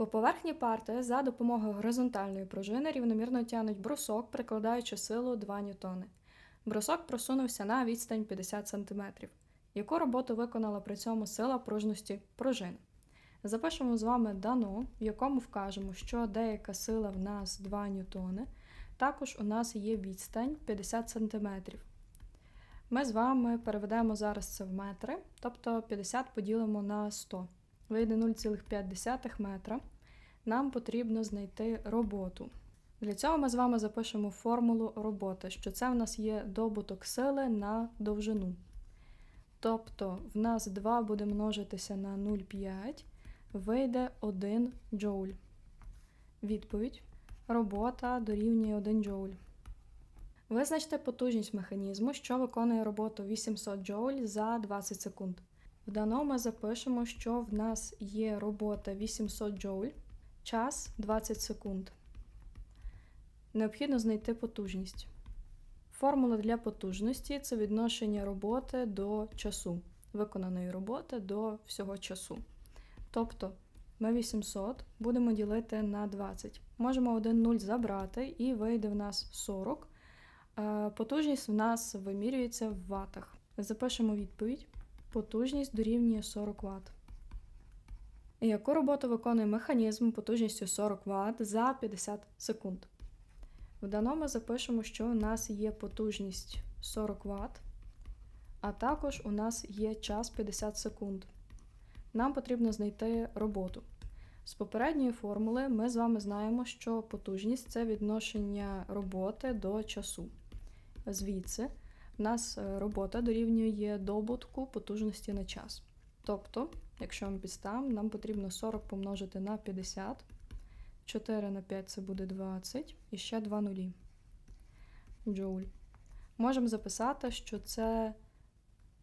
По поверхні парти за допомогою горизонтальної пружини рівномірно тягнуть брусок, прикладаючи силу 2 ньютони. Брусок просунувся на відстань 50 см. Яку роботу виконала при цьому сила пружності пружини? Запишемо з вами дано, в якому вкажемо, що деяка сила в нас 2 ньютони. Також у нас є відстань 50 см. Ми з вами переведемо зараз це в метри, тобто 50 поділимо на 100. Вийде 0,5 метра. Нам потрібно знайти роботу. Для цього ми з вами запишемо формулу роботи, що це в нас є добуток сили на довжину. Тобто в нас 2 буде множитися на 0,5, вийде 1 джоуль. Відповідь. Робота дорівнює 1 джоуль. Визначте потужність механізму, що виконує роботу 800 джоуль за 20 секунд. В даному ми запишемо, що в нас є робота 800 джоуль, час 20 секунд. Необхідно знайти потужність. Формула для потужності це відношення роботи до часу, виконаної роботи до всього часу. Тобто ми 800 будемо ділити на 20. Можемо 1 0 забрати і вийде в нас 40. Е, Потужність в нас вимірюється в ватах. Запишемо відповідь. Потужність дорівнює 40 Вт. Яку роботу виконує механізм потужністю 40 Вт за 50 секунд? В даному запишемо, що у нас є потужність 40 Вт, а також у нас є час 50 секунд. Нам потрібно знайти роботу. З попередньої формули ми з вами знаємо, що потужність це відношення роботи до часу. Звідси в нас е, робота дорівнює добутку потужності на час. Тобто, якщо ми підставимо, нам потрібно 40 помножити на 50, 4 на 5 це буде 20 і ще 2 нулі. Джоуль. Можемо записати, що це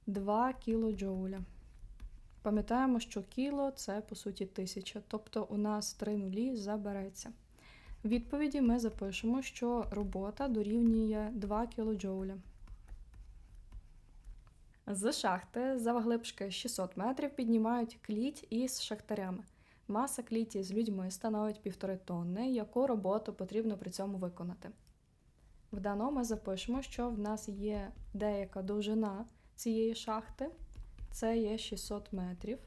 2 кілоджоуля. Пам'ятаємо, що кіло це по суті тисяча, тобто у нас 3 нулі забереться. В відповіді ми запишемо, що робота дорівнює 2 кілоджоуля. З шахти завглибшки 600 метрів піднімають кліть із шахтарями. Маса кліті з людьми становить 1,5 тонни, яку роботу потрібно при цьому виконати. В даному ми запишемо, що в нас є деяка довжина цієї шахти, це є 600 метрів.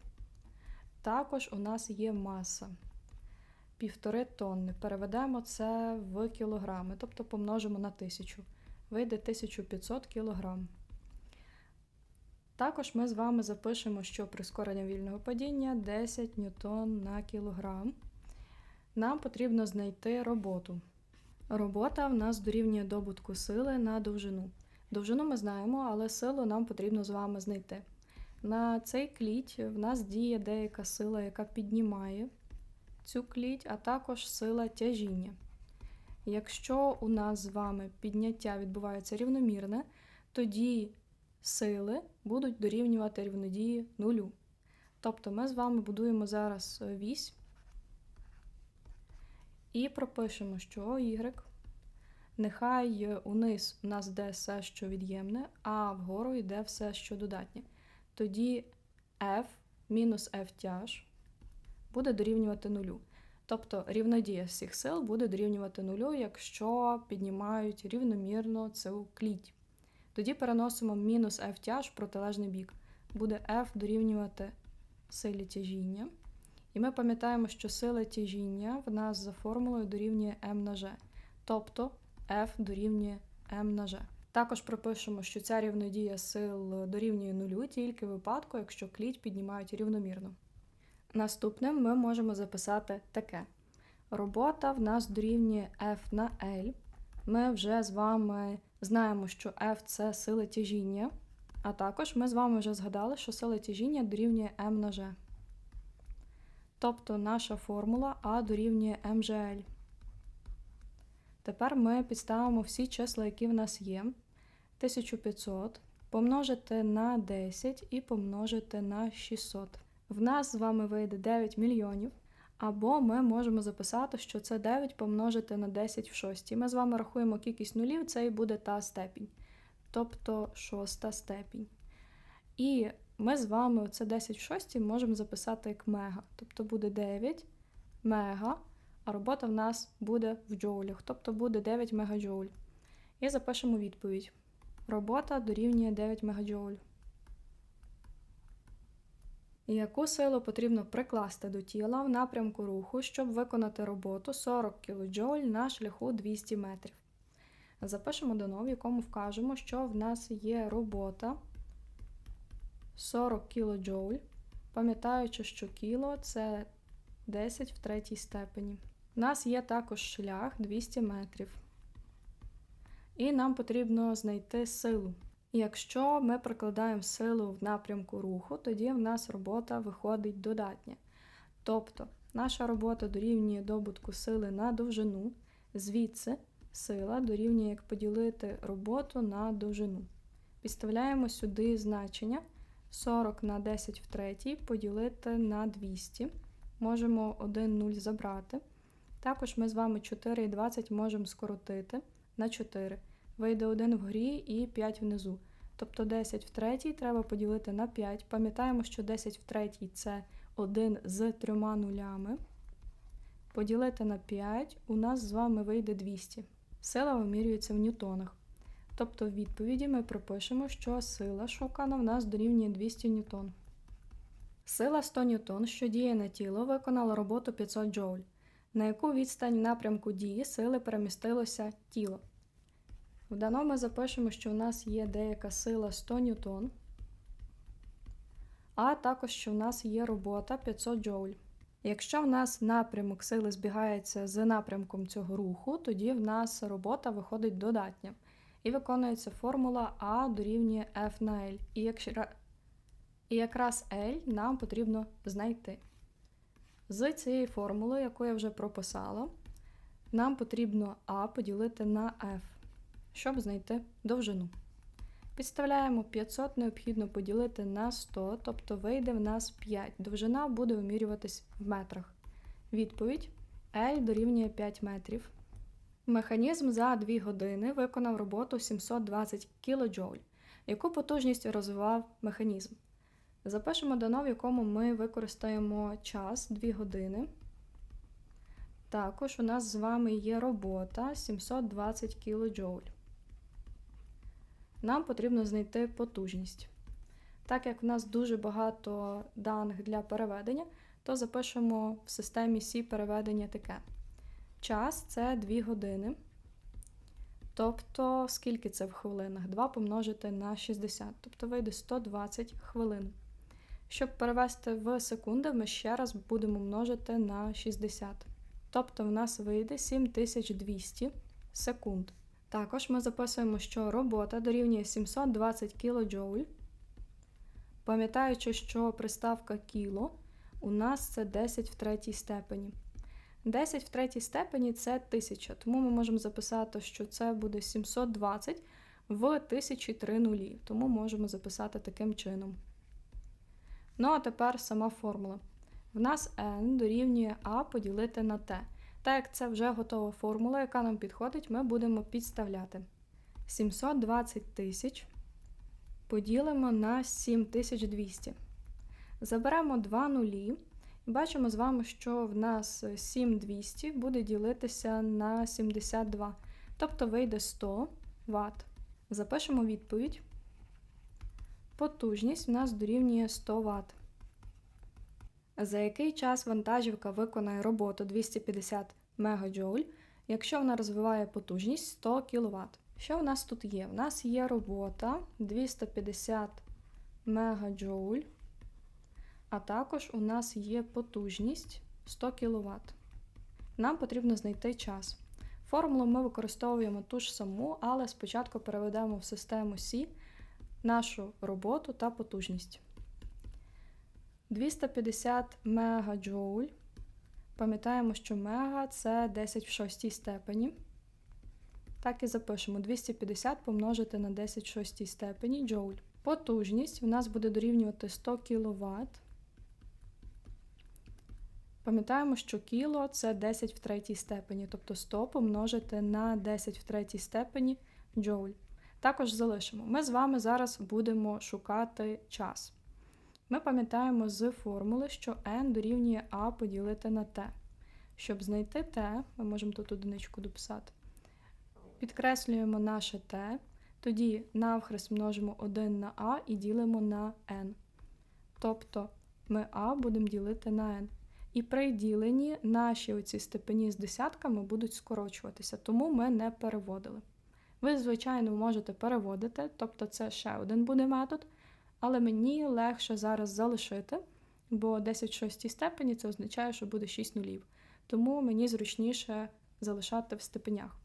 Також у нас є маса 1,5 тонни. Переведемо це в кілограми, тобто помножимо на 1000. Вийде 1500 кілограм. Також ми з вами запишемо, що прискорення вільного падіння 10 ньютон на кілограм. Нам потрібно знайти роботу. Робота в нас дорівнює добутку сили на довжину. Довжину ми знаємо, але силу нам потрібно з вами знайти. На цей кліть в нас діє деяка сила, яка піднімає цю кліть, а також сила тяжіння. Якщо у нас з вами підняття відбувається рівномірне, тоді сили будуть дорівнювати рівнодії нулю. Тобто ми з вами будуємо зараз вісь і пропишемо, що y нехай униз у нас йде все, що від'ємне, а вгору йде все, що додатнє. Тоді F мінус F тяж буде дорівнювати нулю. Тобто рівнодія всіх сил буде дорівнювати нулю, якщо піднімають рівномірно цю кліть. Тоді переносимо мінус F тяж в протилежний бік. Буде F дорівнювати силі тяжіння. І ми пам'ятаємо, що сила тяжіння в нас за формулою дорівнює m на g. Тобто F дорівнює m на g. Також пропишемо, що ця рівнодія сил дорівнює нулю тільки в випадку, якщо кліть піднімають рівномірно. Наступним ми можемо записати таке: робота в нас дорівнює F на L. Ми вже з вами знаємо, що F це сила тяжіння, а також ми з вами вже згадали, що сила тяжіння дорівнює m на g. Тобто наша формула А дорівнює МЖЛ. Тепер ми підставимо всі числа, які в нас є. 1500 помножити на 10 і помножити на 600. В нас з вами вийде 9 мільйонів. Або ми можемо записати, що це 9 помножити на 10 в шостій. Ми з вами рахуємо кількість нулів, це і буде та степінь. Тобто шоста степінь. І ми з вами це 10 в шостій можемо записати як мега. Тобто буде 9 мега, а робота в нас буде в джоулях, тобто буде 9 мегаджоуль. І запишемо відповідь. Робота дорівнює 9 мегаджоуль. Яку силу потрібно прикласти до тіла в напрямку руху, щоб виконати роботу 40 кДж на шляху 200 метрів? Запишемо дано, в якому вкажемо, що в нас є робота 40 кДж, пам'ятаючи, що кіло це 10 в третій степені. У нас є також шлях 200 метрів. І нам потрібно знайти силу. Якщо ми прикладаємо силу в напрямку руху, тоді в нас робота виходить додатня. Тобто наша робота дорівнює добутку сили на довжину, звідси сила дорівнює як поділити роботу на довжину. Підставляємо сюди значення 40 на 10 в третій поділити на 200. Можемо 1 0 забрати. Також ми з вами 4 і 20 можемо скоротити на 4. Вийде 1 вгорі і 5 внизу. Тобто 10 в третій треба поділити на 5. Пам'ятаємо, що 10 в третій це 1 з трьома нулями. Поділити на 5 у нас з вами вийде 200. Сила вимірюється в ньютонах. Тобто в відповіді ми пропишемо, що сила шукана в нас дорівнює 200 ньютон. Сила 100 ньютон, що діє на тіло, виконала роботу 500 джоуль. На яку відстань напрямку дії сили перемістилося тіло? В даному ми запишемо, що в нас є деяка сила 100 ньютон, а також, що в нас є робота 500 джоуль. Якщо в нас напрямок сили збігається з напрямком цього руху, тоді в нас робота виходить додатня. І виконується формула А дорівнює F на L. І, якщо... і якраз L нам потрібно знайти. З цієї формули, яку я вже прописала, нам потрібно А поділити на F щоб знайти довжину. Підставляємо 500, необхідно поділити на 100, тобто вийде в нас 5. Довжина буде вимірюватись в метрах. Відповідь L дорівнює 5 метрів. Механізм за 2 години виконав роботу 720 кДж. Яку потужність розвивав механізм? Запишемо дано, в якому ми використаємо час 2 години. Також у нас з вами є робота 720 кДж нам потрібно знайти потужність. Так як в нас дуже багато даних для переведення, то запишемо в системі C переведення таке. Час це 2 години. Тобто, скільки це в хвилинах? 2 помножити на 60, тобто вийде 120 хвилин. Щоб перевести в секунди, ми ще раз будемо множити на 60. Тобто в нас вийде 7200 секунд. Також ми записуємо, що робота дорівнює 720 кДж. Пам'ятаючи, що приставка кіло у нас це 10 в третій степені. 10 в третій степені це 1000, тому ми можемо записати, що це буде 720 в 1003 нулі, тому можемо записати таким чином. Ну, а тепер сама формула. В нас n дорівнює А поділити на t. Так як це вже готова формула, яка нам підходить, ми будемо підставляти 720 тисяч поділимо на 7200. Заберемо 2 нулі. І бачимо з вами, що в нас 7200 буде ділитися на 72, тобто вийде 100 Вт. Запишемо відповідь. Потужність в нас дорівнює 100 Вт. За який час вантажівка виконає роботу 250 МДж, якщо вона розвиває потужність 100 кВт. Що в нас тут є? У нас є робота 250 МДж, а також у нас є потужність 100 кВт. Нам потрібно знайти час. Формулу ми використовуємо ту ж саму, але спочатку переведемо в систему C нашу роботу та потужність. 250 мегаджоуль. Пам'ятаємо, що мега це 10 в 6 степені. Так і запишемо 250 помножити на 10 в 6 степені джоуль. Потужність у нас буде дорівнювати 100 кВт. Пам'ятаємо, що кіло це 10 в третій степені, тобто 100 помножити на 10 в третій степені джоуль. Також залишимо. Ми з вами зараз будемо шукати час. Ми пам'ятаємо з формули, що n дорівнює А поділити на t. щоб знайти t, ми можемо тут одиничку дописати. Підкреслюємо наше t, тоді навхрест множимо 1 на a і ділимо на n. Тобто ми a будемо ділити на n. І при діленні наші оці степені з десятками будуть скорочуватися, тому ми не переводили. Ви, звичайно, можете переводити, тобто це ще один буде метод, але мені легше зараз залишити, бо 10 в 6 степені це означає, що буде 6 нулів. Тому мені зручніше залишати в степенях.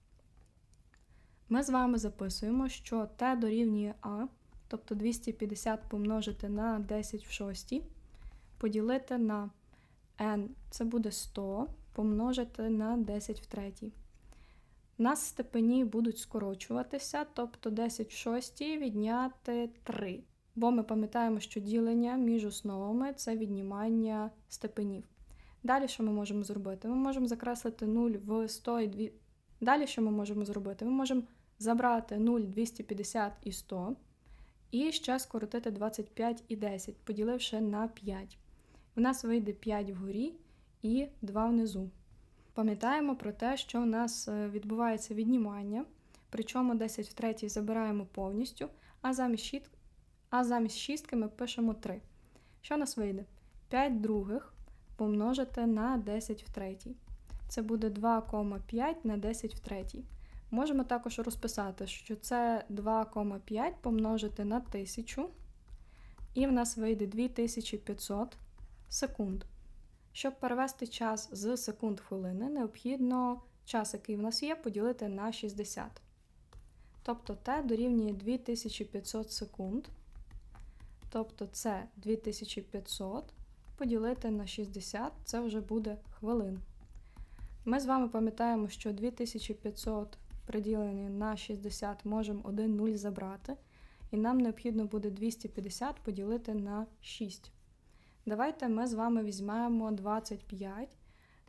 Ми з вами записуємо, що t дорівнює a, тобто 250 помножити на 10 в 6, поділити на n, це буде 100 помножити на 10 в 3. У нас степені будуть скорочуватися, тобто 10 в 6 відняти 3. Бо ми пам'ятаємо, що ділення між основами це віднімання степенів. Далі що ми можемо зробити? Ми можемо закреслити 0 в 100 і 2. Далі що ми можемо зробити? Ми можемо забрати 0, 250 і 100, і ще скоротити 25 і 10, поділивши на 5. У нас вийде 5 вгорі і 2 внизу. Пам'ятаємо про те, що у нас е, відбувається віднімання, причому 10 в 3 забираємо повністю, а замість. А замість шістки ми пишемо 3. Що нас вийде? 5 других помножити на 10 в 3. Це буде 2,5 на 10 в 3. Можемо також розписати, що це 2,5 помножити на 1000, і в нас вийде 2500 секунд. Щоб перевести час з секунд хвилини, необхідно час, який в нас є, поділити на 60. Тобто t дорівнює 2500 секунд. Тобто це 2500 поділити на 60, це вже буде хвилин. Ми з вами пам'ятаємо, що 2500 приділені на 60 можемо 1 0 забрати, і нам необхідно буде 250 поділити на 6. Давайте ми з вами візьмемо 25,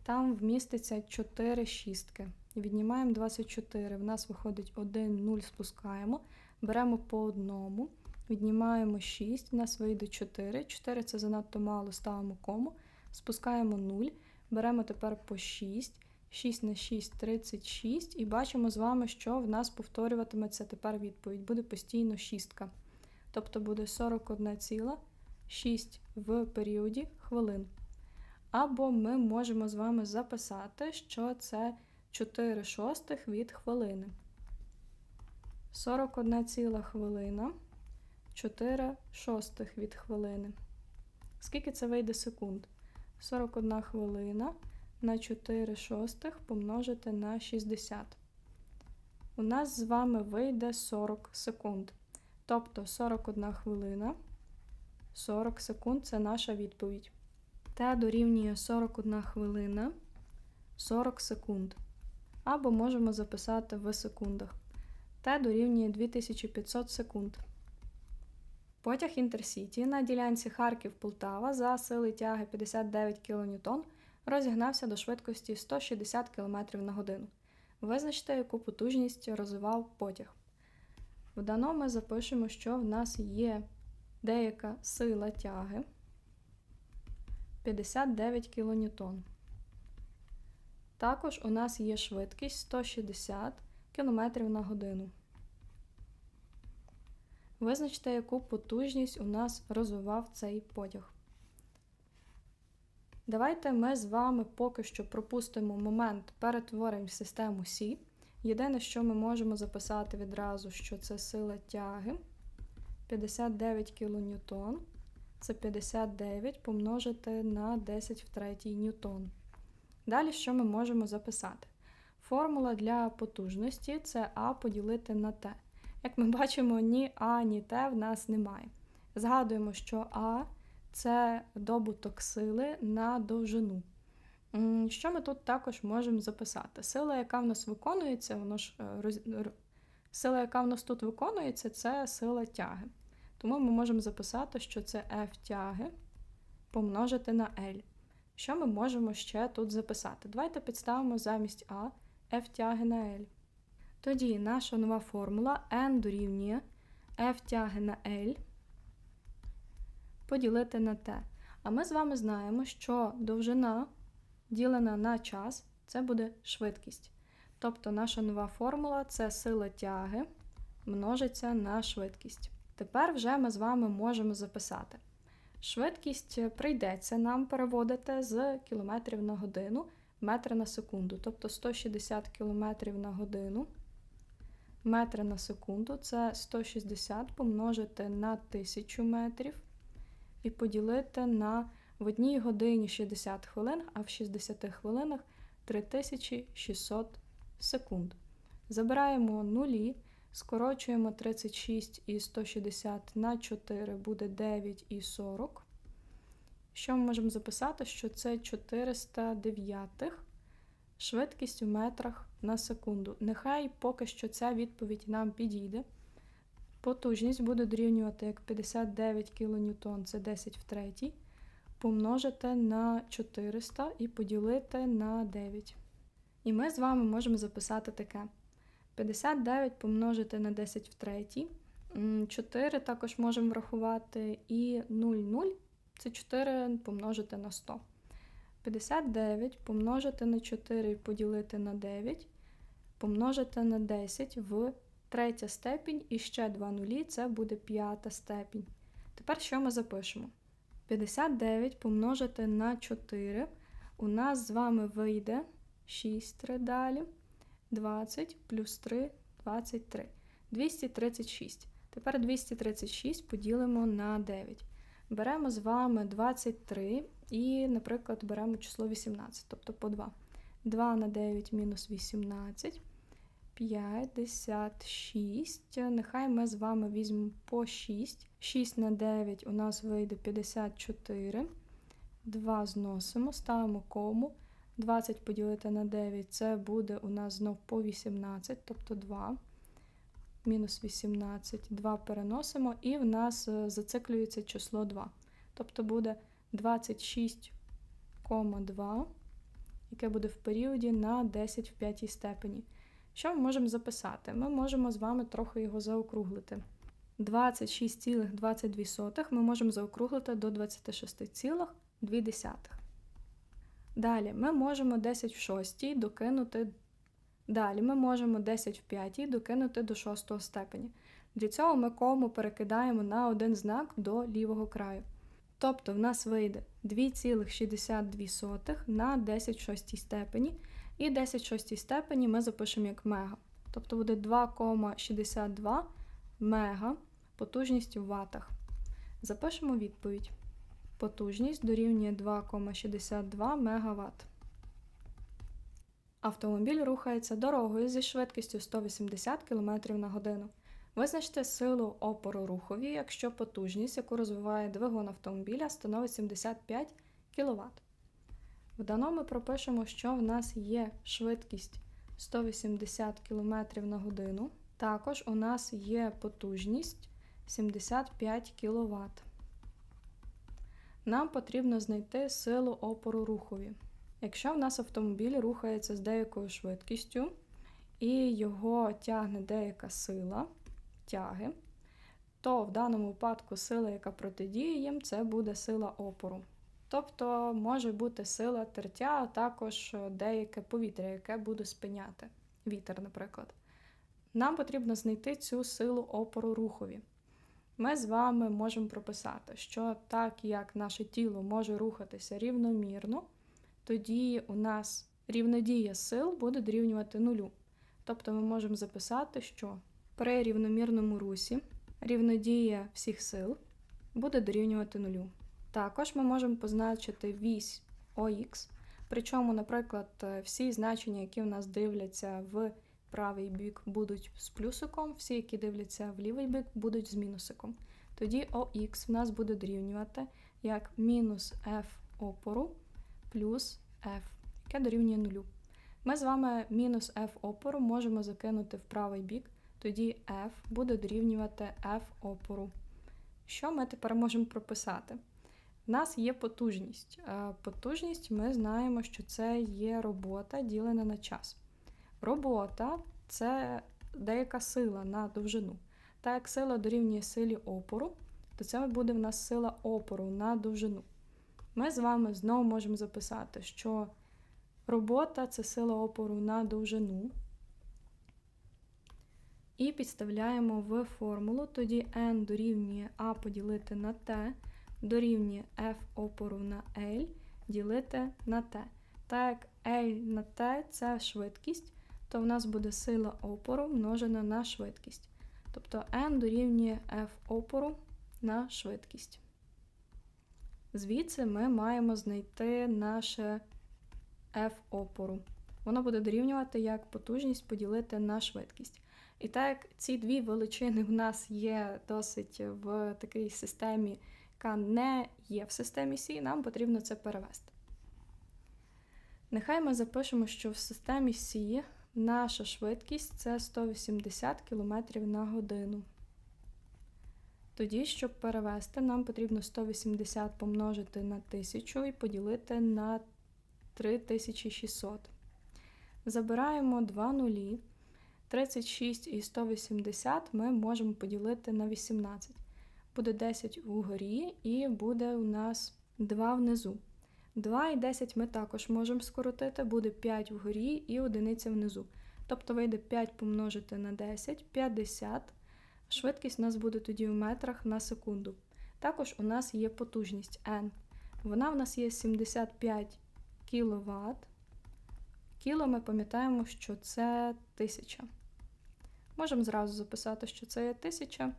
там вміститься 4 шістки. Віднімаємо 24, в нас виходить 1, 0, спускаємо, беремо по одному, віднімаємо 6, в нас вийде 4. 4 це занадто мало, ставимо кому, спускаємо 0, беремо тепер по 6. 6 на 6 36, і бачимо з вами, що в нас повторюватиметься тепер відповідь. Буде постійно шістка. Тобто буде 41,6 в періоді хвилин. Або ми можемо з вами записати, що це 4 шостих від хвилини. 41 ціла хвилина, 4 шостих від хвилини. Скільки це вийде секунд? 41 хвилина на 4 шостих помножити на 60. У нас з вами вийде 40 секунд. Тобто 41 хвилина, 40 секунд це наша відповідь. Т дорівнює 41 хвилина, 40 секунд. Або можемо записати в секундах. Т дорівнює 2500 секунд. Потяг Інтерсіті на ділянці Харків-Полтава за сили тяги 59 кН розігнався до швидкості 160 км на годину. Визначте, яку потужність розвивав потяг. В даному ми запишемо, що в нас є деяка сила тяги 59 кН. Також у нас є швидкість 160 км на годину. Визначте, яку потужність у нас розвивав цей потяг. Давайте ми з вами поки що пропустимо момент перетворень в систему Сі. Єдине, що ми можемо записати відразу, що це сила тяги 59 кН. Це 59 помножити на 10 в 3 ньютон. Далі що ми можемо записати? Формула для потужності це А поділити на Т. Як ми бачимо, ні А, ні Т в нас немає. Згадуємо, що А це добуток сили на довжину. Що ми тут також можемо записати? Сила, яка в нас виконується, воно ж е, роз... сила, яка в нас тут виконується, це сила тяги. Тому ми можемо записати, що це F тяги помножити на L. Що ми можемо ще тут записати? Давайте підставимо замість А F тяги на L. Тоді наша нова формула N дорівнює F тяги на L поділити на t. А ми з вами знаємо, що довжина ділена на час це буде швидкість. Тобто наша нова формула це сила тяги множиться на швидкість. Тепер вже ми з вами можемо записати. Швидкість прийдеться нам переводити з кілометрів на годину в метри на секунду. Тобто 160 кілометрів на годину. Метри на секунду це 160 помножити на 1000 метрів і поділити на в одній годині 60 хвилин, а в 60 хвилинах 3600 секунд. Забираємо нулі, скорочуємо 36 і 160 на 4 буде 9 і 40. Що ми можемо записати? Що це 409 швидкість у метрах на секунду. Нехай поки що ця відповідь нам підійде. Потужність буде дорівнювати як 59 кН, це 10 в третій, помножити на 400 і поділити на 9. І ми з вами можемо записати таке: 59 помножити на 10 в третій. 4 також можемо врахувати, і 0,0 це 4 помножити на 100. 59 помножити на 4 і поділити на 9, помножити на 10 в третя степінь і ще 2 нулі це буде п'ята степінь. Тепер що ми запишемо? 59 помножити на 4. У нас з вами вийде 6 3 далі. 20 плюс 3 23. 236. Тепер 236 поділимо на 9. Беремо з вами 23 і, наприклад, беремо число 18, тобто по 2. 2 на 9 мінус 18. 56. Нехай ми з вами візьмемо по 6. 6 на 9 у нас вийде 54. 2 зносимо, ставимо кому. 20 поділити на 9 це буде у нас знов по 18, тобто 2. Мінус 18, 2 переносимо, і в нас е, зациклюється число 2. Тобто буде 26,2, яке буде в періоді на 10 в п'ятій степені. Що ми можемо записати? Ми можемо з вами трохи його заокруглити. 26,22 ми можемо заокруглити до 26,2. Далі ми можемо 10 в 6 докинути. Далі ми можемо 10 в 5 докинути до 6 степені. Для цього ми кому перекидаємо на один знак до лівого краю. Тобто в нас вийде 2,62 на 10 в 6 степені. І 10 в 6 степені ми запишемо як мега. Тобто буде 2,62 мега потужність у ватах. Запишемо відповідь. Потужність дорівнює 2,62 МВт. Автомобіль рухається дорогою зі швидкістю 180 км на годину. Визначте силу опору рухові, якщо потужність, яку розвиває двигун автомобіля, становить 75 кВт. В даному ми пропишемо, що в нас є швидкість 180 км на годину. Також у нас є потужність 75 кВт. Нам потрібно знайти силу опору рухові. Якщо в нас автомобіль рухається з деякою швидкістю, і його тягне деяка сила тяги, то в даному випадку сила, яка протидіє їм, це буде сила опору. Тобто може бути сила тертя, а також деяке повітря, яке буде спиняти. Вітер, наприклад. Нам потрібно знайти цю силу опору рухові. Ми з вами можемо прописати, що так як наше тіло може рухатися рівномірно, тоді у нас рівнодія сил буде дорівнювати нулю. Тобто ми можемо записати, що при рівномірному русі рівнодія всіх сил буде дорівнювати нулю. Також ми можемо позначити вісь ОХ, причому, наприклад, всі значення, які у нас дивляться в правий бік, будуть з плюсиком, всі, які дивляться в лівий бік, будуть з мінусиком. Тоді ОХ в нас буде дорівнювати як мінус F опору плюс F, яке дорівнює нулю. Ми з вами мінус F опору можемо закинути в правий бік, тоді F буде дорівнювати F опору. Що ми тепер можемо прописати? У нас є потужність. Е, потужність ми знаємо, що це є робота ділена на час. Робота це деяка сила на довжину. Так як сила дорівнює силі опору, то це буде в нас сила опору на довжину. Ми з вами знову можемо записати, що Робота це сила опору на довжину. І підставляємо в формулу, тоді n дорівнює А поділити на Т, дорівнює F опору на L ділити на Т. Так як L на T це швидкість, то в нас буде сила опору множена на швидкість. Тобто n дорівнює F опору на швидкість. Звідси ми маємо знайти наше F опору. Воно буде дорівнювати як потужність поділити на швидкість. І так ці дві величини в нас є досить в такій системі, яка не є в системі Сі, нам потрібно це перевести. Нехай ми запишемо, що в системі Сі наша швидкість це 180 км на годину. Тоді, щоб перевести, нам потрібно 180 помножити на 1000 і поділити на 3600. Забираємо 2 нулі. 36 і 180 ми можемо поділити на 18. Буде 10 угорі і буде у нас 2 внизу. 2 і 10 ми також можемо скоротити, буде 5 вгорі і одиниця внизу. Тобто вийде 5 помножити на 10, 50. Швидкість у нас буде тоді в метрах на секунду. Також у нас є потужність N. Вона в нас є 75 кВт. Кіло ми пам'ятаємо, що це 1000. Можемо зразу записати, що це є 1000.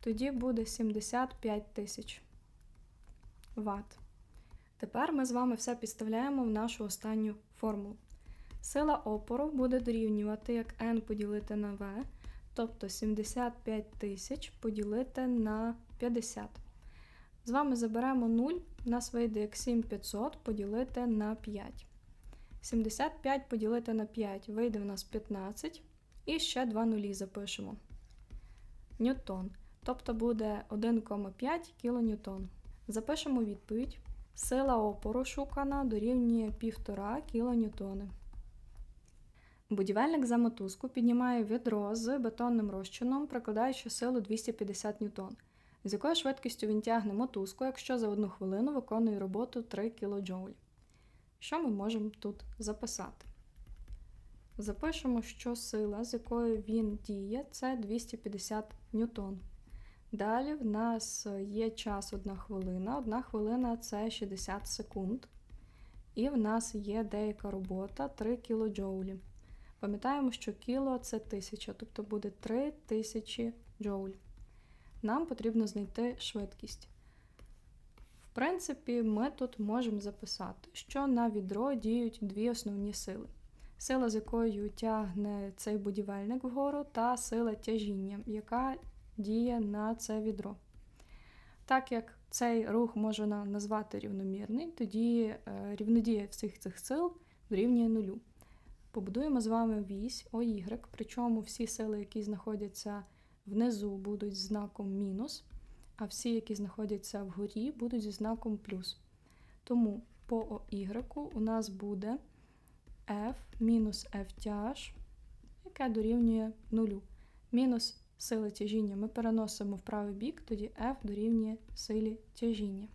Тоді буде 75 тисяч Вт. Тепер ми з вами все підставляємо в нашу останню формулу. Сила опору буде дорівнювати як n поділити на v, тобто 75 тисяч поділити на 50. З вами заберемо 0, у нас вийде як 7500 поділити на 5. 75 поділити на 5 вийде в нас 15. І ще 2 нулі запишемо. Ньютон. Тобто буде 1,5 кН. Запишемо відповідь. Сила опору шукана дорівнює 1,5 кН. Будівельник за мотузку піднімає відро з бетонним розчином, прикладаючи силу 250 Н. З якою швидкістю він тягне мотузку, якщо за одну хвилину виконує роботу 3 кДж. Що ми можемо тут записати? Запишемо, що сила, з якою він діє, це 250 ньютон. Далі в нас є час 1 хвилина. 1 хвилина це 60 секунд. І в нас є деяка робота 3 кДж. Пам'ятаємо, що кіло це 1000, тобто буде 3000 джоуль. Нам потрібно знайти швидкість. В принципі, ми тут можемо записати, що на відро діють дві основні сили сила, з якою тягне цей будівельник вгору, та сила тяжіння, яка діє на це відро. Так як цей рух можна назвати рівномірний, тоді е, рівнодія всіх цих сил дорівнює нулю. Побудуємо з вами вісь ОY, причому всі сили, які знаходяться внизу, будуть знаком мінус, а всі, які знаходяться вгорі, будуть зі знаком плюс. Тому по OY у нас буде F мінус F тяж, яке дорівнює нулю. Мінус сили тяжіння ми переносимо в правий бік, тоді F дорівнює силі тяжіння.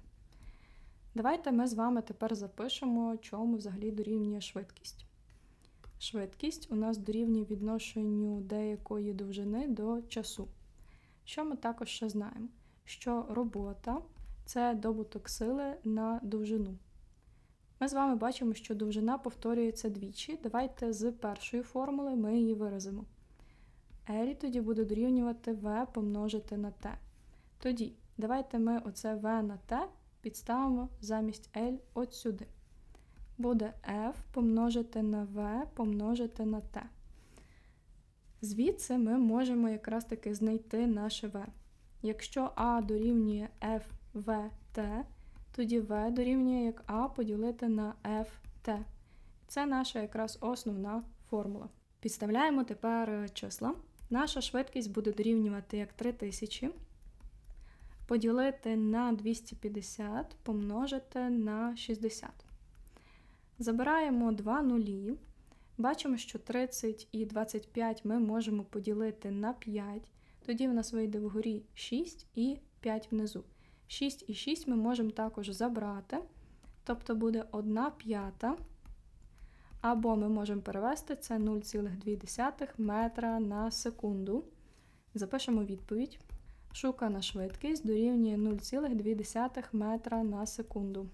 Давайте ми з вами тепер запишемо, чому взагалі дорівнює швидкість. Швидкість у нас дорівнює відношенню деякої довжини до часу. Що ми також ще знаємо? Що робота це добуток сили на довжину. Ми з вами бачимо, що довжина повторюється двічі. Давайте з першої формули ми її виразимо. L тоді буде дорівнювати V помножити на T. Тоді, давайте ми оце V на T підставимо замість L от сюди. Буде F помножити на V помножити на T. Звідси ми можемо якраз таки знайти наше V. Якщо А дорівнює FVT, тоді v дорівнює як А поділити на ft. Це наша якраз основна формула. Підставляємо тепер числа. Наша швидкість буде дорівнювати як 3000. Поділити на 250 помножити на 60. Забираємо 2 нулі. Бачимо, що 30 і 25 ми можемо поділити на 5 тоді в нас вийде вгорі 6 і 5 внизу. 6 і 6 ми можемо також забрати, тобто буде 1 п'ята. Або ми можемо перевести це 0,2 метра на секунду. Запишемо відповідь. Шукана швидкість дорівнює 0,2 метра на секунду.